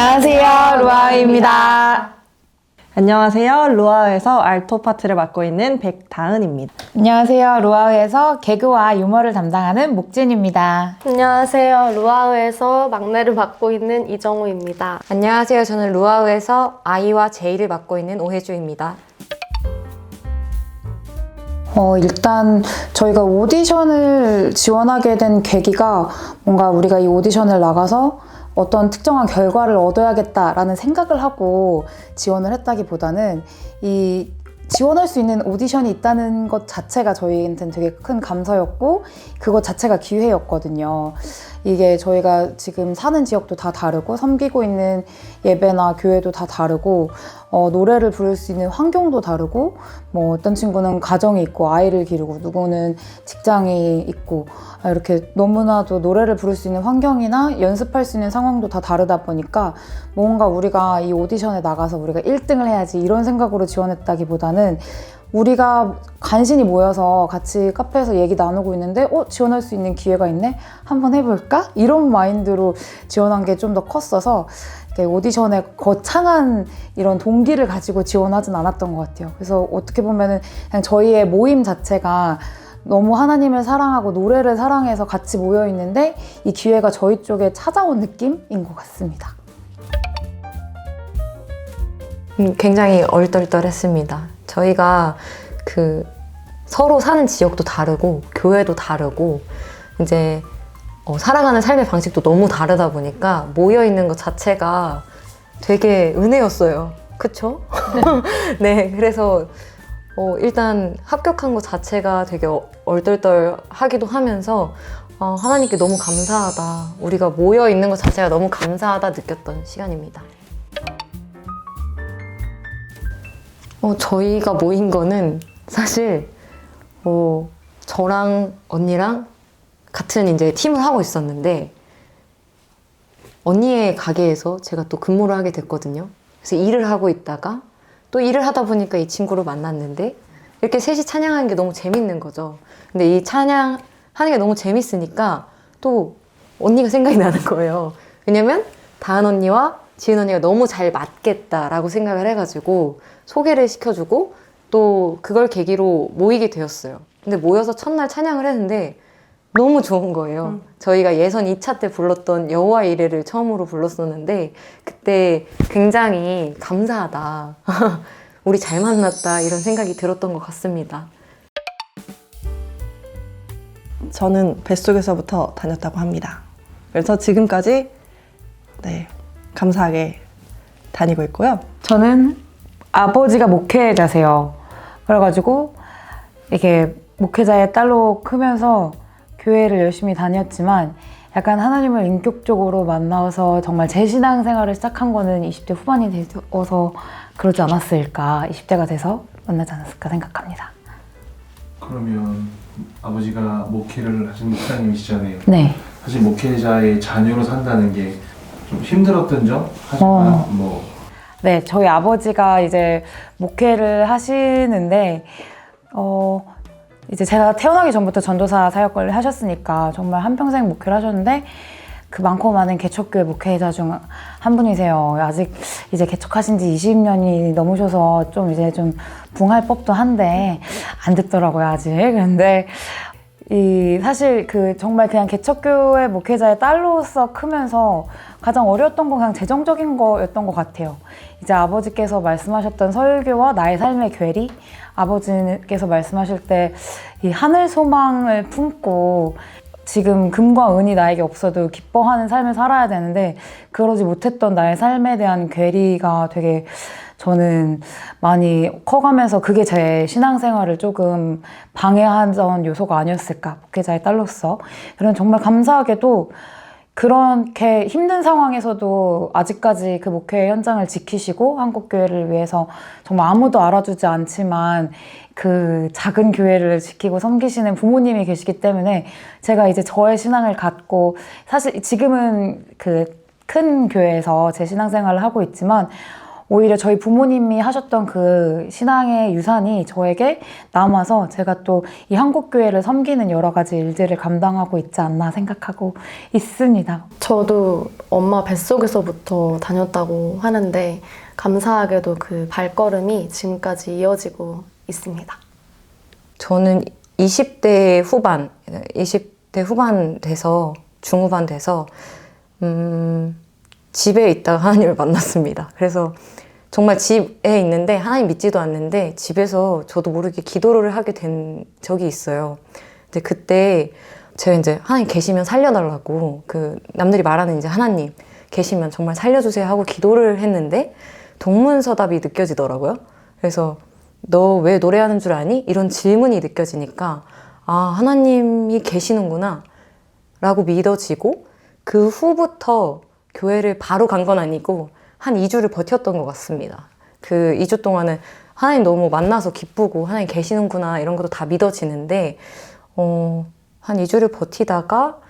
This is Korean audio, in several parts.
안녕하세요, 루아입니다. 안녕하세요. 루아에서 알토 파트를 맡고 있는 백다은입니다. 안녕하세요, 루아에서 개그와 유머를 담당하는 목진입니다. 안녕하세요. 루아우에서 막내를 맡고 있는 이정우입니다. 안녕하세요. 저는 루아우에서 아이와 제이를 맡고 있는 오혜주입니다. 어, 일단 저희가 오디션을 지원하게 된 계기가 뭔가 우리가 이 오디션을 나가서 어떤 특정한 결과를 얻어야겠다라는 생각을 하고 지원을 했다기보다는 이 지원할 수 있는 오디션이 있다는 것 자체가 저희한테는 되게 큰 감사였고 그것 자체가 기회였거든요. 이게 저희가 지금 사는 지역도 다 다르고 섬기고 있는 예배나 교회도 다 다르고 어, 노래를 부를 수 있는 환경도 다르고 뭐 어떤 친구는 가정이 있고 아이를 기르고 누구는 직장이 있고 아, 이렇게 너무나도 노래를 부를 수 있는 환경이나 연습할 수 있는 상황도 다 다르다 보니까 뭔가 우리가 이 오디션에 나가서 우리가 1등을 해야지 이런 생각으로 지원했다기보다는 우리가 간신히 모여서 같이 카페에서 얘기 나누고 있는데 어 지원할 수 있는 기회가 있네 한번 해볼까 이런 마인드로 지원한 게 좀 더 컸어서 오디션에 거창한 이런 동기를 가지고 지원하진 않았던 것 같아요 그래서 어떻게 보면은 그냥 저희의 모임 자체가 너무 하나님을 사랑하고 노래를 사랑해서 같이 모여 있는데 이 기회가 저희 쪽에 찾아온 느낌인 것 같습니다. 음, 굉장히 얼떨떨했습니다. 저희가 그 서로 사는 지역도 다르고 교회도 다르고 이제 어, 살아가는 삶의 방식도 너무 다르다 보니까 모여 있는 것 자체가 되게 은혜였어요. 그쵸? 네, 그래서 어, 일단 합격한 것 자체가 되게 어- 얼떨떨하기도 하면서 어, 하나님께 너무 감사하다. 우리가 모여 있는 것 자체가 너무 감사하다 느꼈던 시간입니다. 어, 저희가 모인 거는 사실 어, 저랑 언니랑 같은 이제 팀을 하고 있었는데 언니의 가게에서 제가 또 근무를 하게 됐거든요. 그래서 일을 하고 있다가 또 일을 하다 보니까 이 친구를 만났는데 이렇게 셋이 찬양하는 게 너무 재밌는 거죠. 근데 이 찬양 하는 게 너무 재밌으니까 또 언니가 생각이 나는 거예요. 왜냐면 다은 언니와 지은 언니가 너무 잘 맞겠다라고 생각을 해가지고 소개를 시켜주고 또 그걸 계기로 모이게 되었어요. 근데 모여서 첫날 찬양을 했는데 너무 좋은 거예요. 저희가 예선 2차 때 불렀던 여호와 이레를 처음으로 불렀었는데 그때 굉장히 감사하다. 우리 잘 만났다 이런 생각이 들었던 것 같습니다. 저는 뱃속에서부터 다녔다고 합니다. 그래서 지금까지 네, 감사하게 다니고 있고요. 저는 아버지가 목회자세요. 그래가지고 이렇게 목회자의 딸로 크면서 교회를 열심히 다녔지만 약간 하나님을 인격적으로 만나서 정말 제 신앙 생활을 시작한 거는 20대 후반이 되어서 그러지 않았을까, 20대가 돼서 만나지 않았을까 생각합니다. 그러면 아버지가 목회를 하신 목사님이시잖아요. 네. 사실 목회자의 자녀로 산다는 게 좀 힘들었던 점, 하지만 어. 뭐 네, 저희 아버지가 이제 목회를 하시는데, 어, 이제 제가 태어나기 전부터 전도사 사역을 하셨으니까 정말 한평생 목회를 하셨는데, 그 많고 많은 개척교회 목회자 중 한 분이세요. 아직 이제 개척하신 지 20년이 넘으셔서 좀 이제 좀 붕할 법도 한데, 안 됐더라고요, 아직. 근데, 이 사실 그 정말 그냥 개척교회 목회자의 딸로서 크면서 가장 어려웠던 건 그냥 재정적인 거였던 것 같아요. 이제 아버지께서 말씀하셨던 설교와 나의 삶의 괴리, 아버지께서 말씀하실 때 이 하늘 소망을 품고 지금 금과 은이 나에게 없어도 기뻐하는 삶을 살아야 되는데 그러지 못했던 나의 삶에 대한 괴리가 되게 저는 많이 커가면서 그게 제 신앙생활을 조금 방해하던 요소가 아니었을까 목회자의 딸로서. 그런 정말 감사하게도 그렇게 힘든 상황에서도 아직까지 그 목회 현장을 지키시고 한국 교회를 위해서 정말 아무도 알아주지 않지만 그 작은 교회를 지키고 섬기시는 부모님이 계시기 때문에 제가 이제 저의 신앙을 갖고 사실 지금은 그 큰 교회에서 제 신앙생활을 하고 있지만 오히려 저희 부모님이 하셨던 그 신앙의 유산이 저에게 남아서 제가 또 이 한국교회를 섬기는 여러 가지 일들을 감당하고 있지 않나 생각하고 있습니다. 저도 엄마 뱃속에서부터 다녔다고 하는데 감사하게도 그 발걸음이 지금까지 이어지고 있습니다. 저는 20대 후반, 20대 후반 돼서 중후반 돼서 음, 집에 있다가 하나님을 만났습니다. 그래서 정말 집에 있는데 하나님 믿지도 않는데 집에서 저도 모르게 기도를 하게 된 적이 있어요. 근데 그때 제가 이제 하나님 계시면 살려달라고 그 남들이 말하는 이제 하나님 계시면 정말 살려주세요 하고 기도를 했는데 동문서답이 느껴지더라고요. 그래서 너 왜 노래하는 줄 아니? 이런 질문이 느껴지니까 아 하나님이 계시는구나 라고 믿어지고 그 후부터 교회를 바로 간 건 아니고 한 2주를 버텼던 것 같습니다. 그 2주 동안은 하나님 너무 만나서 기쁘고 하나님 계시는구나 이런 것도 다 믿어지는데 어, 한 2주를 버티다가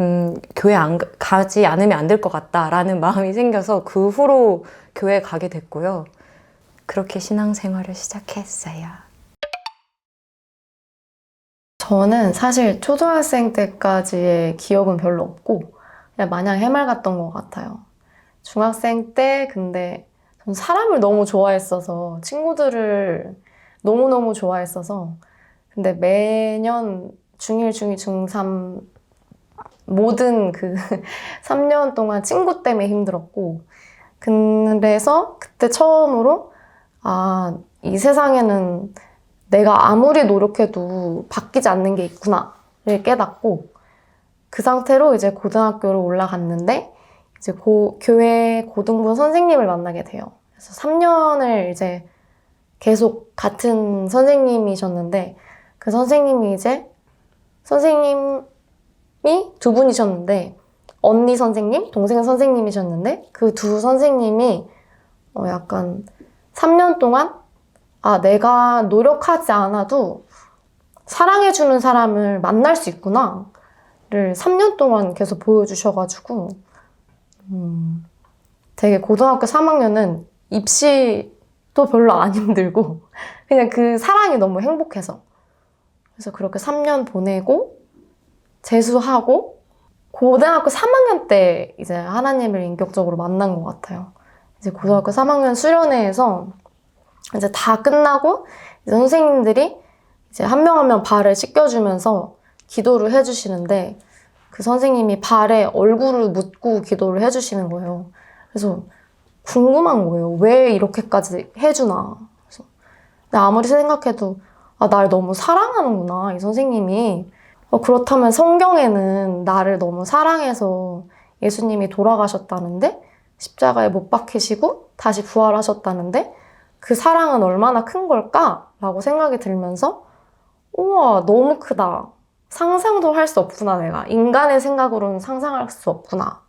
음, 교회 안 가- 가지 않으면 안 될 것 같다라는 마음이 생겨서 그 후로 교회 가게 됐고요. 그렇게 신앙생활을 시작했어요. 저는 사실 초등학생 때까지의 기억은 별로 없고 마냥 해맑았던 것 같아요. 중학생 때 근데 전 사람을 너무 좋아했어서 친구들을 너무너무 좋아했어서 근데 매년 중1, 중2, 중3 모든 그 3년 동안 친구 때문에 힘들었고 그래서 그때 처음으로 아, 이 세상에는 내가 아무리 노력해도 바뀌지 않는 게 있구나를 깨닫고 그 상태로 이제 고등학교를 올라갔는데 이제 고, 교회 고등부 선생님을 만나게 돼요. 그래서 3년을 이제 계속 같은 선생님이셨는데 그 선생님이 이제 선생님이 두 분이셨는데 언니 선생님, 동생 선생님이셨는데 그 두 선생님이 어 약간 3년 동안 아, 내가 노력하지 않아도 사랑해주는 사람을 만날 수 있구나. 를 3년 동안 계속 보여주셔가지고, 음, 되게 고등학교 3학년은 입시도 별로 안 힘들고, 그냥 그 사랑이 너무 행복해서. 그래서 그렇게 3년 보내고, 재수하고, 고등학교 3학년 때 이제 하나님을 인격적으로 만난 것 같아요. 이제 고등학교 3학년 수련회에서 이제 다 끝나고 이제 선생님들이 이제 한 명 한 명 발을 씻겨주면서 기도를 해주시는데 그 선생님이 발에 얼굴을 묻고 기도를 해주시는 거예요. 그래서 궁금한 거예요. 왜 이렇게까지 해주나. 그래서 아무리 생각해도 아, 날 너무 사랑하는구나, 이 선생님이. 어, 그렇다면 성경에는 나를 너무 사랑해서 예수님이 돌아가셨다는데 십자가에 못 박히시고 다시 부활하셨다는데 그 사랑은 얼마나 큰 걸까? 라고 생각이 들면서, 우와, 너무 크다. 상상도 할 수 없구나, 내가. 인간의 생각으로는 상상할 수 없구나.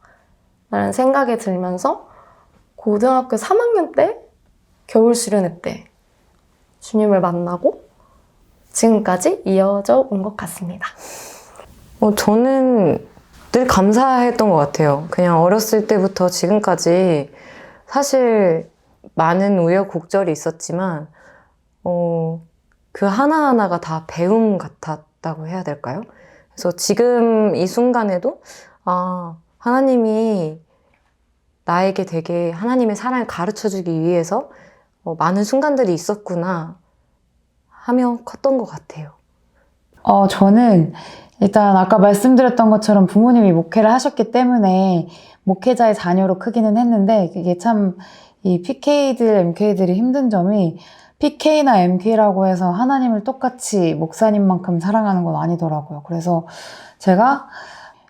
라는 생각이 들면서, 고등학교 3학년 때, 겨울 수련회 때, 주님을 만나고, 지금까지 이어져 온 것 같습니다. 어, 저는 늘 감사했던 것 같아요. 그냥 어렸을 때부터 지금까지 사실 많은 우여곡절이 있었지만, 어, 그 하나하나가 다 배움 같았 다고 해야 될까요? 그래서 지금 이 순간에도, 아, 하나님이 나에게 되게 하나님의 사랑을 가르쳐 주기 위해서 어, 많은 순간들이 있었구나 하며 컸던 것 같아요. 어, 저는 일단 아까 말씀드렸던 것처럼 부모님이 목회를 하셨기 때문에 목회자의 자녀로 크기는 했는데 이게 참 이 PK들, MK들이 힘든 점이 PK나 MK라고 해서 하나님을 똑같이 목사님만큼 사랑하는 건 아니더라고요. 그래서 제가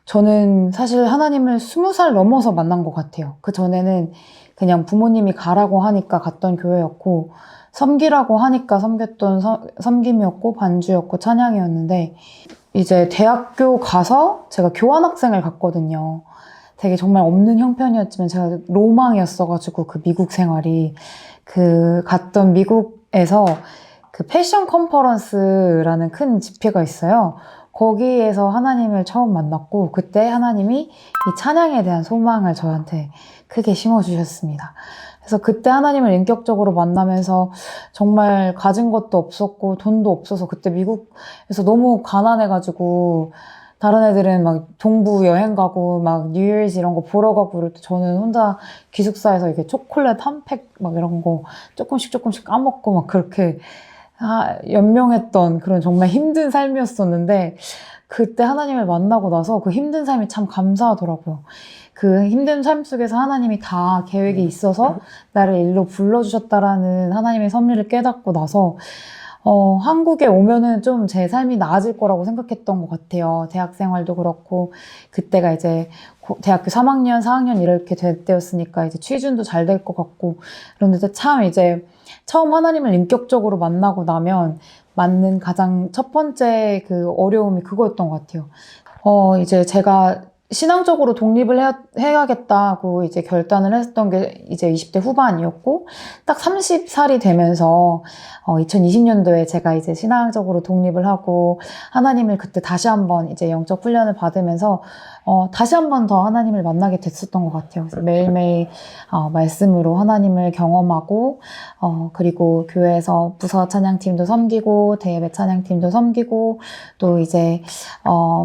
저는 사실 하나님을 스무 살 넘어서 만난 것 같아요. 그 전에는 그냥 부모님이 가라고 하니까 갔던 교회였고 섬기라고 하니까 섬겼던 서- 섬김이었고 반주였고 찬양이었는데 이제 대학교 가서 제가 교환학생을 갔거든요. 되게 정말 없는 형편이었지만 제가 로망이었어가지고 그 미국 생활이 그 갔던 미국 에서 그 패션 컨퍼런스라는 큰 집회가 있어요. 거기에서 하나님을 처음 만났고 그때 하나님이 이 찬양에 대한 소망을 저한테 크게 심어주셨습니다. 그래서 그때 하나님을 인격적으로 만나면서 정말 가진 것도 없었고 돈도 없어서 그때 미국에서 너무 가난해가지고 다른 애들은 막 동부 여행 가고 막 뉴이얼즈 이런 거 보러 가고 그럴 때 저는 혼자 기숙사에서 이렇게 초콜릿 한 팩 막 이런 거 조금씩 조금씩 까먹고 막 그렇게 아, 연명했던 그런 정말 힘든 삶이었었는데 그때 하나님을 만나고 나서 그 힘든 삶이 참 감사하더라고요. 그 힘든 삶 속에서 하나님이 다 계획이 있어서 나를 일로 불러주셨다라는 하나님의 섭리를 깨닫고 나서 어, 한국에 오면은 좀 제 삶이 나아질 거라고 생각했던 것 같아요. 대학 생활도 그렇고, 그때가 이제 고- 대학교 3학년, 4학년 이렇게 될 때였으니까 이제 취준도 잘 될 것 같고, 그런데 참 이제 처음 하나님을 인격적으로 만나고 나면 맞는 가장 첫 번째 그 어려움이 그거였던 것 같아요. 어, 이제 제가 신앙적으로 독립을 해야, 해야겠다고 이제 결단을 했던 게 이제 20대 후반이었고, 딱 30살이 되면서 어, 2020년도에 제가 이제 신앙적으로 독립을 하고 하나님을 그때 다시 한번 이제 영적 훈련을 받으면서 어, 다시 한번 더 하나님을 만나게 됐었던 것 같아요. 그래서 매일매일 어, 말씀으로 하나님을 경험하고 어, 그리고 교회에서 부서 찬양팀도 섬기고 대예배 찬양팀도 섬기고 또 이제 어,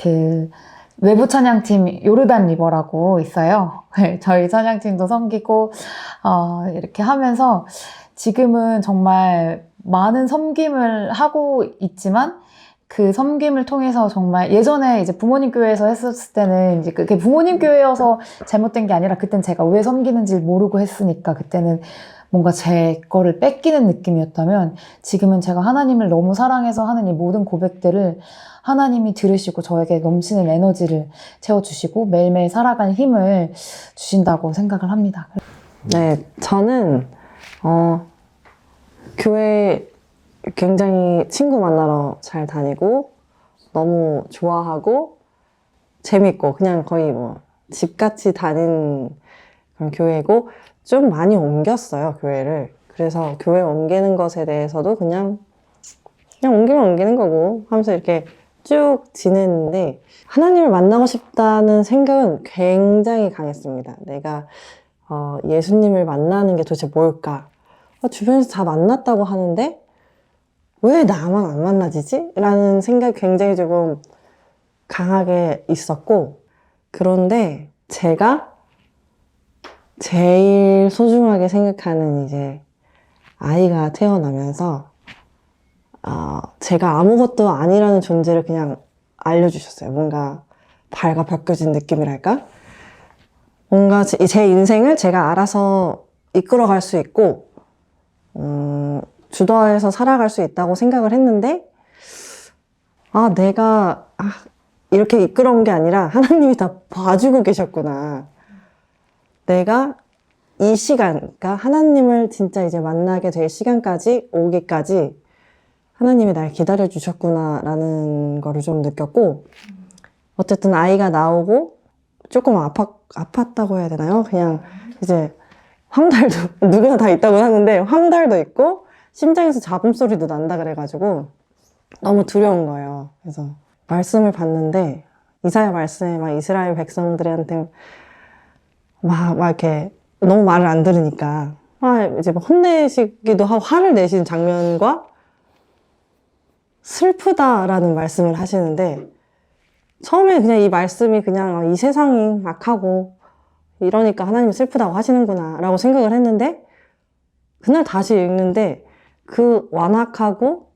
그 외부 찬양팀 요르단 리버라고 있어요. 저희 찬양팀도 섬기고 어, 이렇게 하면서 지금은 정말 많은 섬김을 하고 있지만 그 섬김을 통해서 정말 예전에 이제 부모님 교회에서 했었을 때는 이제 그게 부모님 교회여서 잘못된 게 아니라 그땐 제가 왜 섬기는지 모르고 했으니까 그때는 뭔가 제 거를 뺏기는 느낌이었다면 지금은 제가 하나님을 너무 사랑해서 하는 이 모든 고백들을 하나님이 들으시고 저에게 넘치는 에너지를 채워주시고 매일매일 살아갈 힘을 주신다고 생각을 합니다. 네, 저는 어, 교회 굉장히 친구 만나러 잘 다니고 너무 좋아하고 재밌고 그냥 거의 뭐 집같이 다닌 그런 교회고 좀 많이 옮겼어요 교회를 그래서 교회 옮기는 것에 대해서도 그냥 그냥 옮기면 옮기는 거고 하면서 이렇게 쭉 지냈는데 하나님을 만나고 싶다는 생각은 굉장히 강했습니다 내가 어, 예수님을 만나는 게 도대체 뭘까? 어, 주변에서 다 만났다고 하는데 왜 나만 안 만나지지? 라는 생각이 굉장히 조금 강하게 있었고 그런데 제가 제일 소중하게 생각하는 이제 아이가 태어나면서 어, 제가 아무것도 아니라는 존재를 그냥 알려주셨어요. 뭔가 발가 벗겨진 느낌이랄까? 뭔가 제, 제 인생을 제가 알아서 이끌어갈 수 있고, 음, 주도해서 살아갈 수 있다고 생각을 했는데, 아, 내가, 아, 이렇게 이끌어온 게 아니라 하나님이 다 봐주고 계셨구나. 내가 이 시간, 그러니까 하나님을 진짜 이제 만나게 될 시간까지 오기까지 하나님이 날 기다려 주셨구나라는 거를 좀 느꼈고, 어쨌든 아이가 나오고 조금 아팠, 아팠다고 해야 되나요? 그냥 이제 황달도 누구나 다 있다고 하는데 황달도 있고 심장에서 잡음 소리도 난다 그래가지고 너무 두려운 거예요. 그래서 말씀을 봤는데 이사야 말씀에 막 이스라엘 백성들한테 막, 막 이렇게 너무 말을 안 들으니까 막 이제 막 혼내시기도 하고 화를 내시는 장면과 슬프다라는 말씀을 하시는데 처음에 그냥 이 말씀이 그냥 아, 이 세상이 악하고 이러니까 하나님이 슬프다고 하시는구나 라고 생각을 했는데 그날 다시 읽는데 그 완악하고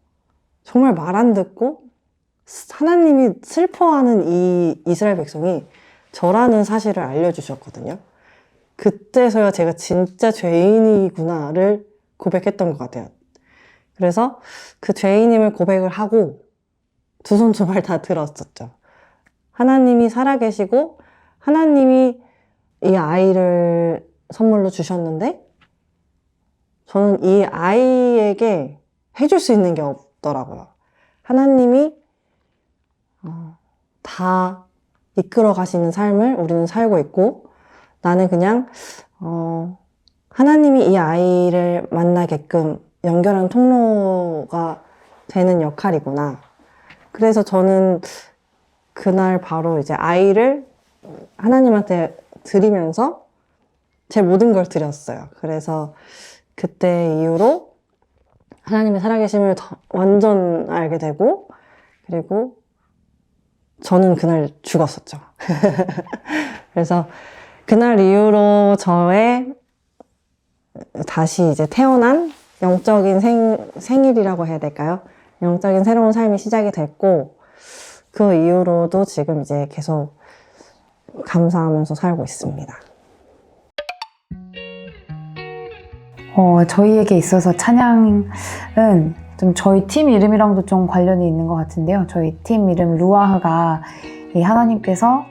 정말 말 안 듣고 하나님이 슬퍼하는 이 이스라엘 백성이 저라는 사실을 알려주셨거든요. 그때서야 제가 진짜 죄인이구나를 고백했던 것 같아요. 그래서 그 죄인임을 고백을 하고 두 손 두 발 다 들었었죠. 하나님이 살아계시고 하나님이 이 아이를 선물로 주셨는데 저는 이 아이에게 해줄 수 있는 게 없더라고요. 하나님이 어, 다 이끌어 가시는 삶을 우리는 살고 있고 나는 그냥 어, 하나님이 이 아이를 만나게끔 연결한 통로가 되는 역할이구나. 그래서 저는 그날 바로 이제 아이를 하나님한테 드리면서 제 모든 걸 드렸어요. 그래서 그때 이후로 하나님의 살아계심을 더- 완전 알게 되고 그리고 저는 그날 죽었었죠. 그래서 그날 이후로 저의 다시 이제 태어난 영적인 생, 생일이라고 해야 될까요? 영적인 새로운 삶이 시작이 됐고 그 이후로도 지금 이제 계속 감사하면서 살고 있습니다. 어, 저희에게 있어서 찬양은 좀 저희 팀 이름이랑도 좀 관련이 있는 것 같은데요. 저희 팀 이름 루아흐가 이 하나님께서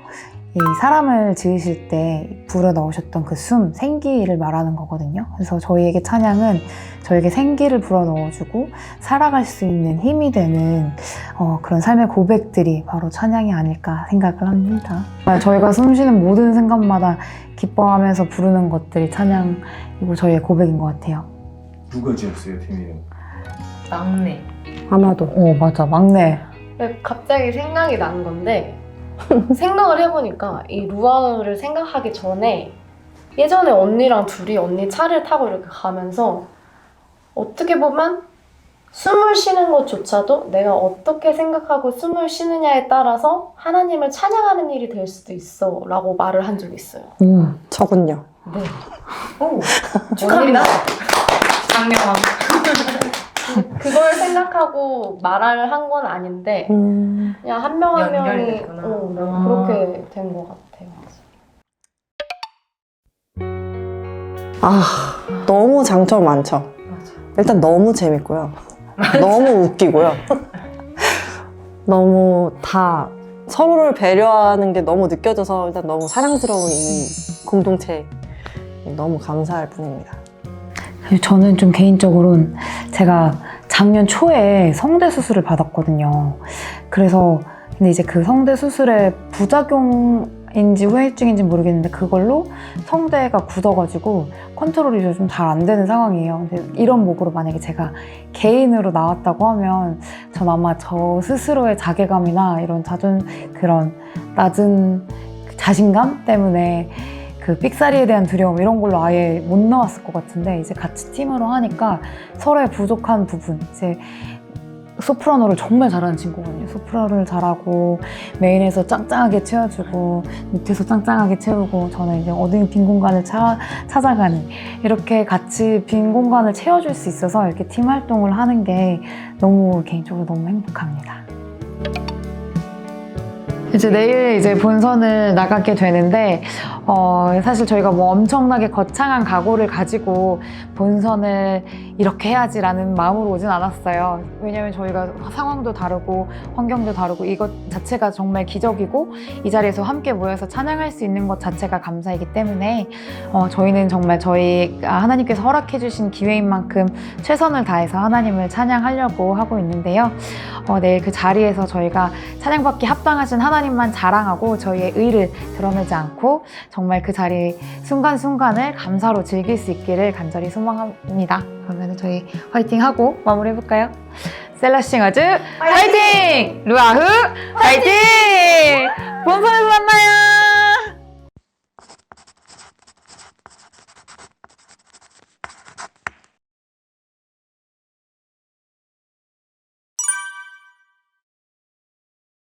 이 사람을 지으실 때 불어 넣으셨던 그 숨, 생기를 말하는 거거든요. 그래서 저희에게 찬양은 저에게 생기를 불어 넣어주고 살아갈 수 있는 힘이 되는 어, 그런 삶의 고백들이 바로 찬양이 아닐까 생각을 합니다. 저희가 숨 쉬는 모든 순간마다 기뻐하면서 부르는 것들이 찬양이고 저희의 고백인 것 같아요. 누가 지었어요 팀 이름? 막내. 아마도 어, 맞아. 막내. 갑자기 생각이 난 건데 생각을 해보니까 이 루아를 생각하기 전에 예전에 언니랑 둘이 언니 차를 타고 이렇게 가면서 어떻게 보면 숨을 쉬는 것조차도 내가 어떻게 생각하고 숨을 쉬느냐에 따라서 하나님을 찬양하는 일이 될 수도 있어 라고 말을 한 적이 있어요. 음, 저군요. 네. 오, 축하합니다. 장명함. 생각하고 말을 한 건 아닌데 음, 그냥 한 명 한 명이 연결됐구나. 어, 네, 아. 그렇게 된 것 같아요. 아 너무 장점 많죠. 일단 너무 재밌고요. 너무 웃기고요. 너무 다 서로를 배려하는 게 너무 느껴져서 일단 너무 사랑스러운 이 공동체 너무 감사할 뿐입니다. 저는 좀 개인적으로는 제가 작년 초에 성대 수술을 받았거든요. 그래서 근데 이제 그 성대 수술의 부작용인지 후유증인지 모르겠는데 그걸로 성대가 굳어가지고 컨트롤이 좀 잘 안 되는 상황이에요. 근데 이런 목으로 만약에 제가 개인으로 나왔다고 하면 전 아마 저 스스로의 자괴감이나 이런 자존 그런 낮은 그 자신감 때문에 그 삑사리에 대한 두려움 이런 걸로 아예 못 나왔을 것 같은데 이제 같이 팀으로 하니까 서로의 부족한 부분 이제 소프라노를 정말 잘하는 친구거든요. 소프라노를 잘하고 메인에서 짱짱하게 채워주고 밑에서 짱짱하게 채우고 저는 이제 어딘 빈 공간을 차, 찾아가는 이렇게 같이 빈 공간을 채워줄 수 있어서 이렇게 팀 활동을 하는 게 너무 개인적으로 너무 행복합니다. 이제 내일 이제 본선을 나가게 되는데 어, 사실 저희가 뭐 엄청나게 거창한 각오를 가지고 본선을 이렇게 해야지라는 마음으로 오진 않았어요. 왜냐면 저희가 상황도 다르고 환경도 다르고 이것 자체가 정말 기적이고 이 자리에서 함께 모여서 찬양할 수 있는 것 자체가 감사이기 때문에 어, 저희는 정말 저희가 하나님께서 허락해 주신 기회인 만큼 최선을 다해서 하나님을 찬양하려고 하고 있는데요. 어, 내일 그 자리에서 저희가 찬양받기 합당하신 하나님만 자랑하고 저희의 의를 드러내지 않고 정말 그 자리 순간순간을 감사로 즐길 수 있기를 간절히 소망합니다. 그러면 저희 화이팅 하고 마무리 해볼까요? 셀라싱어즈 화이팅! 루아흐 화이팅! 본선에서 만나요!